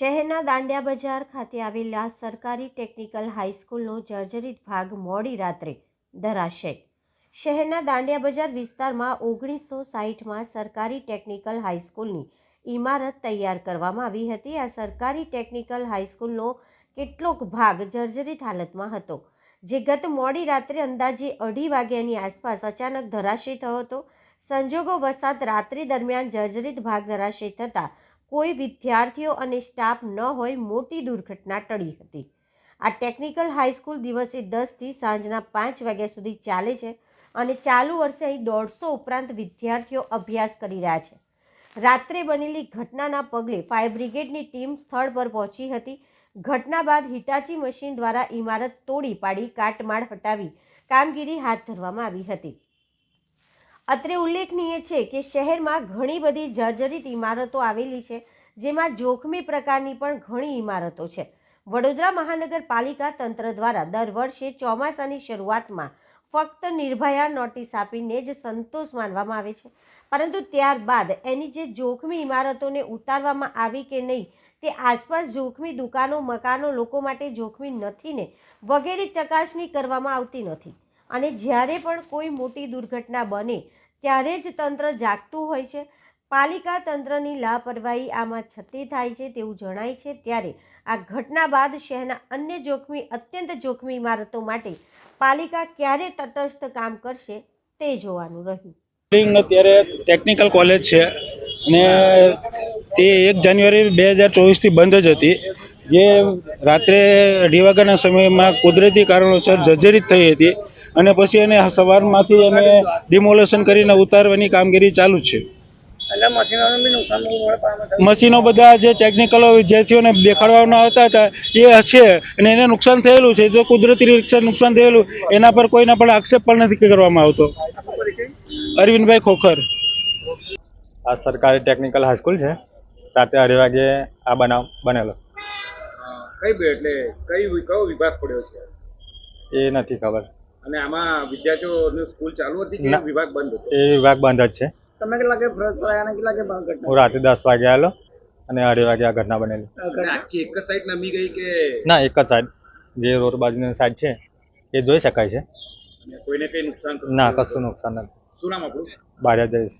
શહેરના દાંડિયા બજાર ખાતે આવેલા સરકારી ટેકનિકલ હાઈસ્કૂલનો જર્જરિત ભાગ મોડી રાત્રે ધરાશે. શહેરના દાંડિયા બજાર વિસ્તારમાં ઓગણીસો સાહીઠમાં સરકારી ટેકનિકલ હાઈસ્કૂલની ઇમારત તૈયાર કરવામાં આવી હતી. આ સરકારી ટેકનિકલ હાઈસ્કૂલનો કેટલોક ભાગ જર્જરિત હાલતમાં હતો, જે ગત મોડી રાત્રે અંદાજે અઢી વાગ્યાની આસપાસ અચાનક ધરાશય થયો હતો. સંજોગો વસાત રાત્રિ દરમિયાન જર્જરિત ભાગ ધરાશય થતાં કોઈ વિદ્યાર્થીઓ અને સ્ટાફ ન હોય મોટી દુર્ઘટના ટળી હતી. આ ટેકનિકલ હાઈસ્કૂલ દિવસે દસથી સાંજના પાંચ વાગ્યા સુધી ચાલે છે અને ચાલુ વર્ષે અહીં દોઢસો ઉપરાંત વિદ્યાર્થીઓ અભ્યાસ કરી રહ્યા છે. રાત્રે બનેલી ઘટનાના પગલે ફાયર બ્રિગેડની ટીમ સ્થળ પર પહોંચી હતી. ઘટના બાદ હિટાચી મશીન દ્વારા ઇમારત તોડી પાડી, કાટમાળ હટાવી કામગીરી હાથ ધરવામાં આવી હતી. અત્રે ઉલ્લેખનીય છે કે શહેરમાં ઘણી બધી જર્જરિત ઇમારતો આવેલી છે, જેમાં જોખમી પ્રકારની પણ ઘણી ઇમારતો છે. વડોદરા મહાનગરપાલિકા તંત્ર દ્વારા દર વર્ષે ચોમાસાની શરૂઆતમાં ફક્ત નિર્ભયા નોટિસ આપીને જ સંતોષ માનવામાં આવે છે. પરંતુ ત્યારબાદ એની જે જોખમી ઇમારતોને ઉતારવામાં આવી કે નહીં, તે આસપાસ જોખમી દુકાનો, મકાનો લોકો માટે જોખમી નથી ને વગેરે ચકાસણી કરવામાં આવતી નથી. અને જ્યારે પણ કોઈ મોટી દુર્ઘટના બને, ત્યારે જ તંત્ર જાગતું હોય છે. પાલિકા તંત્રની લાપરવાહી આમાં છતી થાય છે તેવું જણાય છે. ત્યારે આ ઘટના બાદ શહેરના અન્ય જોખમી, અત્યંત જોખમી ઇમારતો માટે પાલિકા ક્યારે તટસ્થ કામ કરશે તે જોવાનું રહ્યું. અત્યારે ટેકનિકલ કોલેજ છે અને તે એક જાન્યુઆરી બે હજાર ચોવીસથી બંધ જ હતી. જે રાત્રે અઢી વાગ્યાના સમયમાં કુદરતી કારણોસર જર્જરિત થઈ હતી. અને પછી એને સવારમાંથી અમે ડિમોલેશન કરીને ઉતારવાની કામગીરી ચાલુ જ છે. મશીનો બધા જે ટેકનિકલો વિદ્યાર્થીઓને દેખાડવાના આવતા હતા એ હશે અને એને નુકસાન થયેલું છે. જો કુદરતી રીતે નુકસાન થયેલું એના પર કોઈના પણ આક્ષેપ પણ નથી કરવામાં આવતો. અરવિંદભાઈ ખોખર. આ સરકારી ટેકનિકલ હાઈસ્કૂલ છે. રાતે અઢી વાગે આ બનાવ બનેલો. કઈ એટલે કઈ કયો વિભાગ પડ્યો છે? એ નથી ખબર. અને આમાં વિદ્યાર્થીઓની સ્કૂલ ચાલુ હતી કે વિભાગ બંધ હતો? એ વિભાગ બંધ જ છે. તમે કેટલા કે ફરજ પડ્યા અને કેટલા કે ભાગ ઘટના હું રાતે દસ વાગે આવેલો અને અઢી વાગે આ ઘટના બનેલી. આખી એક જ સાઈડ નમી ગઈ કે? ના એક જ સાઈડ જે રોડ બાજુની સાઈડ છે એ જોઈ શકાય છે. કોઈને કઈ નુકસાન ના કશું નુકસાન નથી. શું નામ આપણું? બારે જઈશ